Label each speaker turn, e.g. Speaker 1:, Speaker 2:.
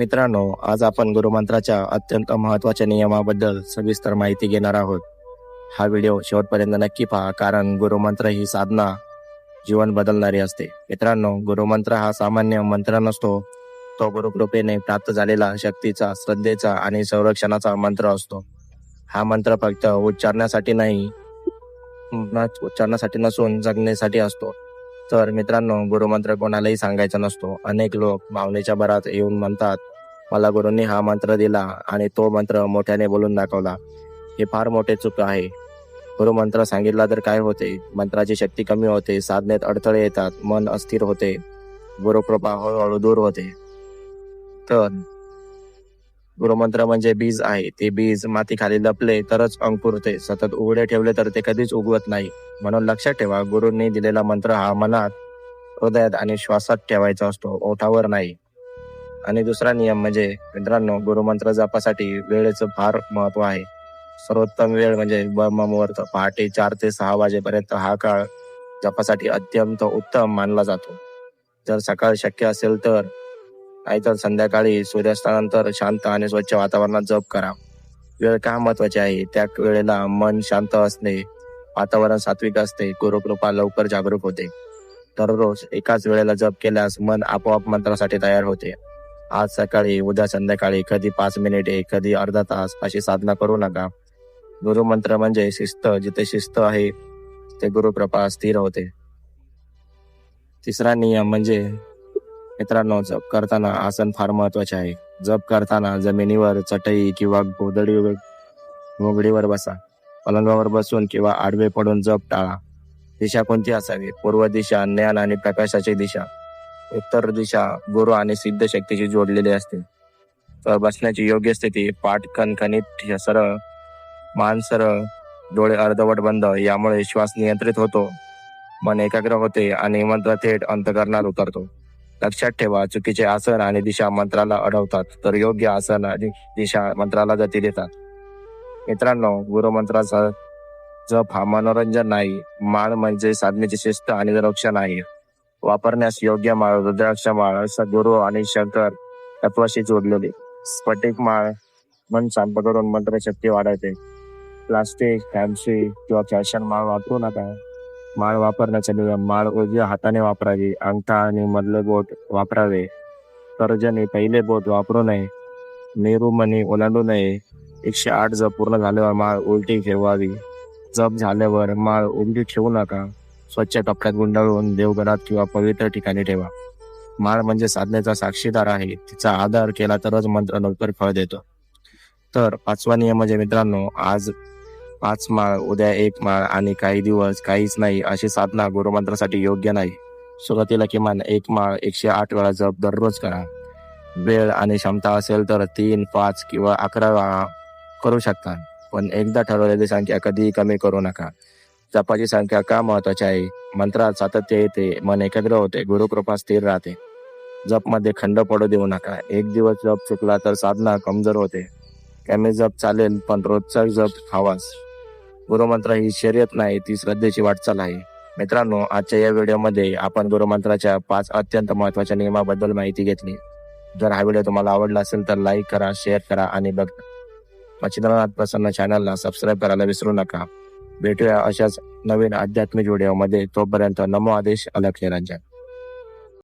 Speaker 1: मित्रांनो आज आपण गुरुमंत्राच्या अत्यंत महत्त्वाच्या नियमाबद्दल सविस्तर माहिती घेणार आहोत. हा व्हिडिओ शेवटपर्यंत नक्की पहा कारण गुरुमंत्र ही साधना जीवन बदलणारी असते. मित्रांनो गुरुमंत्र हा सामान्य मंत्र नसतो. तो गुरुकृपेने प्राप्त झालेला शक्तीचा श्रद्धेचा आणि संरक्षणाचा मंत्र असतो. हा मंत्र फक्त उच्चारण्यासाठी नाही उच्चारण्यासाठी नसून जगण्यासाठी असतो. तर मित्रांनो गुरुमंत्र कोणालाही सांगायचा नसतो. अनेक लोक भावनेच्या भरात येऊन म्हणतात मला गुरुंनी हा मंत्र दिला आणि तो मंत्र मोठ्याने बोलून दाखवला. हे फार मोठे चूक आहे. गुरुमंत्र सांगितला तर काय होते? मंत्राची शक्ती कमी होते साधनेत अडथळे येतात मन अस्थिर होते गुरुकृपा हळूहळू दूर होते. तर गुरुमंत्र म्हणजे बीज आहे. ते बीज मातीखाली लपले तरच अंकुरते सतत उघडे ठेवले तर ते कधीच उगवत नाही. म्हणून लक्षात ठेवा गुरूंनी दिलेला मंत्र हा मनात हृदयात आणि श्वासात ठेवायचा असतो. ओठावर नाही. आणि दुसरा नियम म्हणजे मित्रांनो गुरुमंत्र जपासाठी वेळेचं फार महत्त्व आहे. सर्वोत्तम वेळ म्हणजे ब्रह्ममुहूर्त पहाटे चार ते सहा वाजेपर्यंत हा काळ जपासाठी अत्यंत उत्तम मानला जातो. जर सकाळ शक्य असेल तर नाहीतर संध्याकाळी सूर्यास्तानंतर शांत आणि स्वच्छ वातावरणात जप करा. वेळ का महत्वाची आहे? त्या वेळेला मन शांत असणे वातावरण सात्विक असते गुरुकृपा लवकर जागरूक होते. दररोज एकाच वेळेला जप केल्यास मन आपोआप मंत्रासाठी तयार होते. आज सकाळी उद्या संध्याकाळी कधी पाच मिनिटे कधी अर्धा तास अशी साधना करू नका. गुरुमंत्र म्हणजे शिस्त जिथे शिस्त आहे ते गुरुकृपा स्थिर होते. तिसरा नियम म्हणजे मित्रांनो जप करताना आसन फार महत्त्वाचे आहे. जप करताना जमिनीवर चटई किंवा गोदडी गोगडीवर बसा. पलंगावर बसून किंवा आडवे पडून जप टाळा. दिशा कोणती असावी? पूर्व दिशा ज्ञान आणि प्रकाशाची दिशा. उत्तर दिशा गुरु आणि सिद्ध शक्तीशी जोडलेली असते. तर बसण्याची योग्य स्थिती पाठ कणकणीत सरळ मान सरळ डोळे अर्धवट बंद यामुळे श्वास नियंत्रित होतो. मन एकाग्र होते आणि मंत्र थेट अंतकरणात उतरतो. लक्षात ठेवा चुकीचे आसन आणि दिशा मंत्राला अडवतात तर योग्य आसन आणि दिशा मंत्राला गती देतात. मित्रांनो गुरुमंत्राचा जप हा मनोरंजन नाही माळ म्हणजे साधनेची शिस्त आणि रक्षण नाही वापरण्यास योग्य माळ रुद्राक्ष माळ सद्गुरू आणि शंकर तत्वाशी जोडलेली. स्फटिक माळ मन शांत करून मंत्रशक्ती वाढवते. प्लास्टिक फॅन्सी किंवा फॅशन माळ वापरू नका. माळ वापरण्याचा नियम माळ उजव्या हाताने वापरावी अंगठा आणि मधले बोट वापरावे. तर्जनी पहिले बोट वापरू नये. नेहरू मनी ओलांडू नये. एकशे आठ जप पूर्ण झाल्यावर माळ उलटी ठेवावी. जप झाल्यावर माळ उलटी ठेवू नका. स्वच्छ कपड्यात गुंडाळून देवघरात किंवा पवित्र ठिकाणी ठेवा. माळ म्हणजे साधनेचा साक्षीदार आहे. तिचा आदर केला तरच मंत्र लवकर फळ देतो. तर पाचवा नियम म्हणजे मित्रांनो आज पाच माळ उद्या एक माळ आणि काही दिवस काहीच नाही अशी साधना गुरुमंत्रासाठी योग्य नाही. सुरुवातीला किमान एक माळ एकशे आठ वेळा जप दररोज करा. वेळ आणि क्षमता असेल तर तीन पाच किंवा अकरा वेळा करू शकता. पण एकदा ठरवलेली संख्या कधीही कमी करू नका. जपाची संख्या का महत्वाची आहे? मंत्रात सातत्य येते मन एकाग्र होते गुरुकृपा स्थिर राहते. जपमध्ये खंड पडू देऊ नका. एक दिवस जप चुकला तर साधना कमजोर होते. कमी जप चालेल पण रोजचा जप हवाच गुरुमंत्र ही शर्यत नाही ती श्रद्धेची वाटचाल आहे. मित्रांनो आजच्या या व्हिडिओमध्ये आपण गुरुमंत्राच्या पाच अत्यंत महत्त्वाच्या नियमाबद्दल माहिती घेतली. जर हा व्हिडिओ तुम्हाला आवडला असेल तर लाईक करा शेअर करा आणि बघ. मच्छिंद्रनाथ प्रसन्न चॅनलला सबस्क्राईब करायला विसरू नका. भेटूया अशाच नवीन आध्यात्मिक व्हिडिओमध्ये. तोपर्यंत नमो आदेश अलख निरंजन.